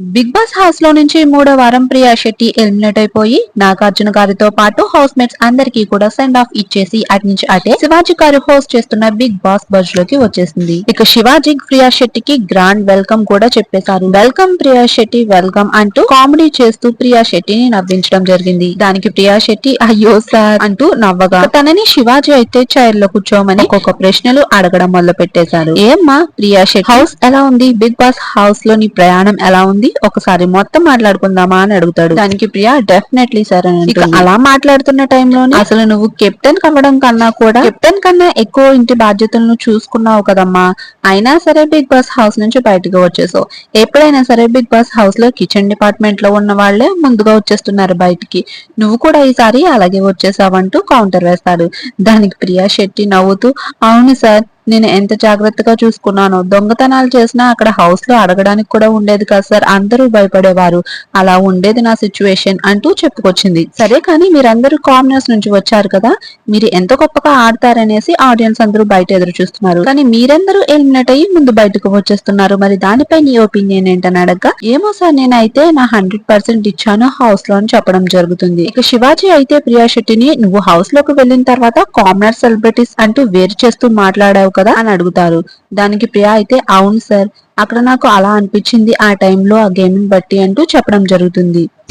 Big boss హౌస్లో నుంచి మూడో వారం ప్రియా శెట్టి ఎలిమినేట్ అయిపోయి నాగార్జున గారితో పాటు హౌస్ మేట్స్ అందరికీ కూడా సెండ్ ఆఫ్ ఇచ్చేసి అటు నుంచి అటే శివాజీ గారు హోస్ట్ చేస్తున్న బిగ్ బాస్ బజ్లోకి వచ్చేసింది. ఇక శివాజీ ప్రియా శెట్టికి గ్రాండ్ వెల్కమ్ కూడా చెప్పేశారు. వెల్కమ్ ప్రియా శెట్టి వెల్కమ్ అంటూ కామెడీ చేస్తూ ప్రియా శెట్టిని నవ్వించడం జరిగింది. దానికి ప్రియా శెట్టి అయ్యో సార్ అంటూ నవ్వగా తనని శివాజీ అయితే చైర్లో కూర్చోమని ఒక్కొక్క ప్రశ్నలు అడగడం మొదలు పెట్టేశారు ఏమ్మా ప్రియా శెట్టి హౌస్ ఎలా ఉంది? బిగ్ బాస్ హౌస్లోని ప్రయాణం ఎలా ఉంది? ఒకసారి మొత్తం మాట్లాడుకుందామా అని అడుగుతాడు. దానికి ప్రియా డెఫినెట్లీ సార్ అని ఇక అలా మాట్లాడుతున్న టైంలోనే అసలు నువ్వు కెప్టెన్ కవ్వడం కన్నా కూడా కెప్టెన్ కన్నా ఎక్కువ ఇంటి బాధ్యతలను చూసుకున్నావు కదమ్మా. అయినా సరే బిగ్ బాస్ హౌస్ నుంచి బయటకు వచ్చేసావు. ఎప్పుడైనా సరే బిగ్ బాస్ హౌస్లో కిచెన్ డిపార్ట్మెంట్లో ఉన్న వాళ్ళే ముందుగా వచ్చేస్తున్నారు బయటికి. నువ్వు కూడా ఈసారి అలాగే వచ్చేసావంటూ కౌంటర్ వేస్తాడు. దానికి ప్రియా శెట్టి నవ్వుతూ అవును సార్ నేను ఎంత జాగ్రత్తగా చూసుకున్నానో. దొంగతనాలు చేసినా అక్కడ హౌస్లో అడగడానికి కూడా ఉండేది కాదు సార్. అందరూ భయపడేవారు. అలా ఉండేది నా సిచ్యువేషన్ అంటూ చెప్పుకొచ్చింది. సరే కానీ మీరందరూ కామనర్స్ నుంచి వచ్చారు కదా. మీరు ఎంత గొప్పగా ఆడతారనేసి ఆడియన్స్ అందరూ బయట ఎదురు చూస్తున్నారు. కానీ మీరందరూ ఎలిమినేట్ అయ్యి ముందు బయటకు వచ్చేస్తున్నారు. మరి దానిపై నీ ఒపీనియన్ ఏంటని అడగగా? ఏమో సార్ నేనైతే నా హండ్రెడ్ పర్సెంట్ ఇచ్చాను హౌస్లో అని చెప్పడం జరుగుతుంది. ఇక శివాజీ అయితే ప్రియా శెట్టిని నువ్వు హౌస్లోకి వెళ్ళిన తర్వాత కామనర్ సెలబ్రిటీస్ అంటూ వేరు చేస్తూ మాట్లాడావు కదా? అని అడుగుతారు. దానికి ప్రియా అయితే అవును సార్. అక్కడ నాకు అలా అనిపించింది ఆ టైంలో ఆ గేమ్ బట్టి అంటూ చెప్పడం జరుగుతుంది.